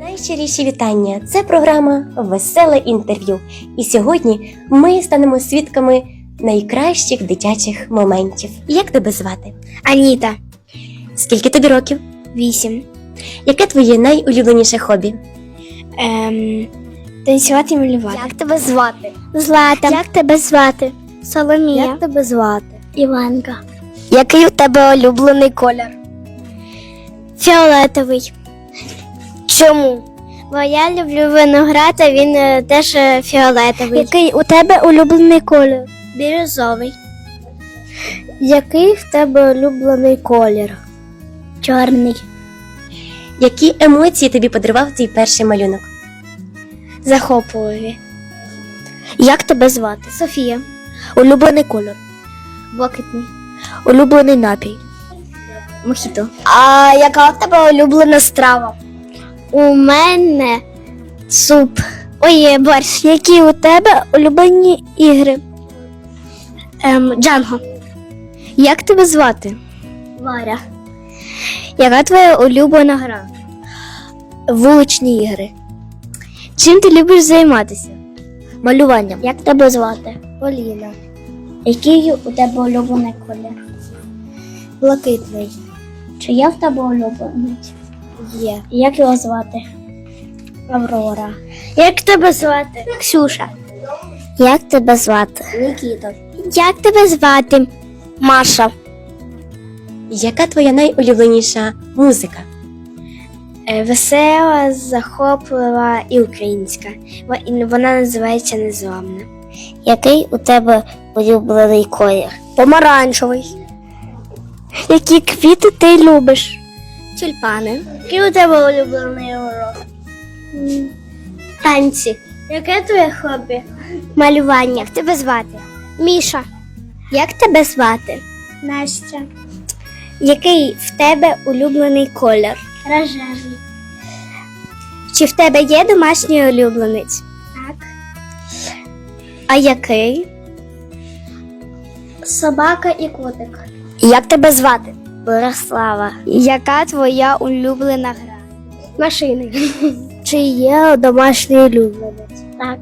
Найщиріші вітання. Це програма Веселе інтерв'ю. І сьогодні ми станемо свідками найкращих дитячих моментів. Як тебе звати? Аніта, Скільки тобі років? вісім. Яке твоє найулюбленіше хобі? Ем, танцювати і малювати. Як тебе звати? Злата. Як тебе звати? Соломія. Як тебе звати? Іванка. Який у тебе улюблений колір? Фіолетовий. Чому? Бо я люблю виноград, а він е, теж е, фіолетовий. Який у тебе улюблений колір? Бірюзовий. Який в тебе улюблений колір? Чорний. Які емоції тобі подарував твій перший малюнок? Захопливі. Як тебе звати? Софія. Улюблений колір. Блакитний. Улюблений напій. Мохіто. А яка в тебе улюблена страва? У мене суп. Ой, борщ. Які у тебе улюблені ігри? Ем, Джанго. Як тебе звати? Варя. Яка твоя улюблена гра? Вуличні ігри. Чим ти любиш займатися? Малюванням. Як тебе звати? Поліна. Який у тебе улюблений колір? Блакитний. Чи є в тебе улюблений? Є. Як його звати? Аврора. Як тебе звати? Ксюша. Як тебе звати? Нікіта. Як тебе звати? Маша. Яка твоя найулюбленіша музика? Е, Весела, захоплива і українська. Вона називається Незламна. Який у тебе улюблений колір? Помаранчевий. Які квіти ти любиш? Тюльпани. Який у тебе улюблений урок? Танці. Яке твоє хобі? Малювання. Як тебе звати? Міша. Як тебе звати? Настя. Який в тебе улюблений колір? Рожевий. Чи в тебе є домашній улюбленець? Так. А який? Собака і котик. Як тебе звати? Борислава. Яка твоя улюблена гра? Машини. Чи є домашній улюбленець? Так.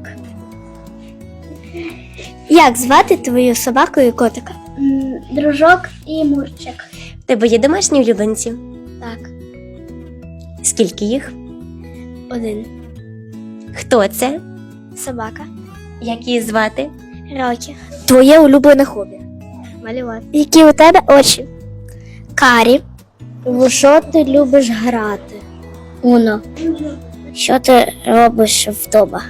Як звати твою собаку і котика? Дружок і Мурчик. В тебе є домашні улюбленці? Так. Скільки їх? Один. Хто це? Собака. Як її звати? Рокі. Твоє улюблене хобі. Малювати. Які у тебе очі? Карі. У що ти любиш грати? Уно. Що ти робиш вдома?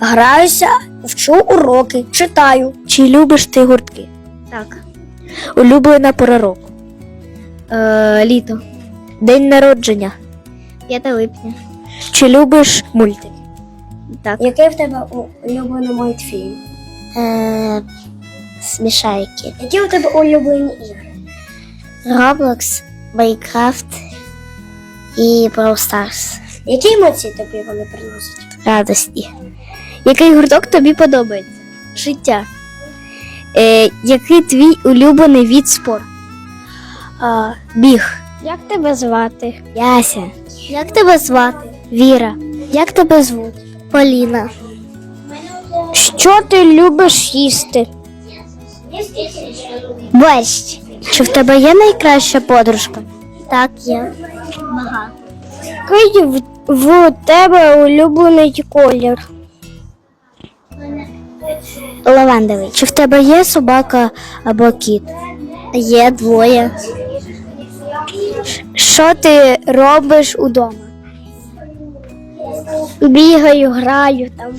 Граюся, вчу уроки, читаю. Чи любиш ти гуртки? Так. Улюблена пора року. Е, літо. День народження. 5 липня. Чи любиш мультики? Так. Який в тебе улюблений мультфільм? Е, смішайки. Які у тебе улюблені ігри? Roblox, Minecraft і Brawl Stars. Які емоції тобі вони приносять? Радості. Який гурток тобі подобається? Життя. Е, який твій улюблений від спорту? А, біг. Як тебе звати? Яся. Як тебе звати? Віра. Як тебе звуть? Поліна. Що ти любиш їсти? Борщ. Чи в тебе є найкраща подружка? Так, є. Який в, в тебе улюблений колір? Лавандовий. Чи в тебе є собака або кіт? Є двоє. Що ти робиш удома? Бігаю, граю там.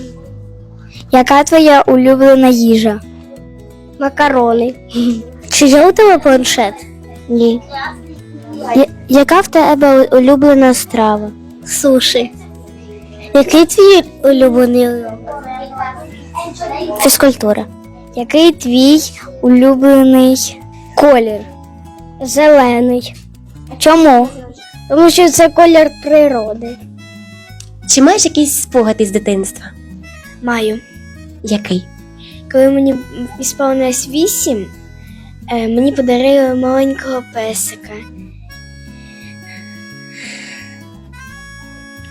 Яка твоя улюблена їжа? Макарони. Чи є у тебе планшет? Ні. Я- яка в тебе улюблена страва? Суші. Який твій улюблений урок? Фізкультура. Який твій улюблений колір? Зелений. Чому? Тому що це колір природи. Чи маєш якийсь спогад із дитинства? Маю. Який? Коли мені ісповнилось вісім, мені подарили маленького песика.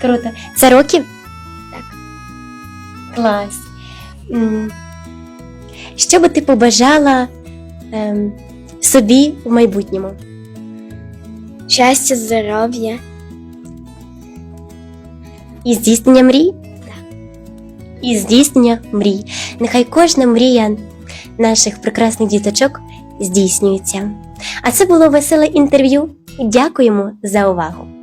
Круто. Це років? Так. Клас. Що би ти побажала ем, собі в майбутньому? Щастя, здоров'я. І здійснення мрій? Так. І здійснення мрій. Нехай кожна мрія наших прекрасних діточок здійснюється. А це було веселе інтерв'ю. Дякуємо за увагу!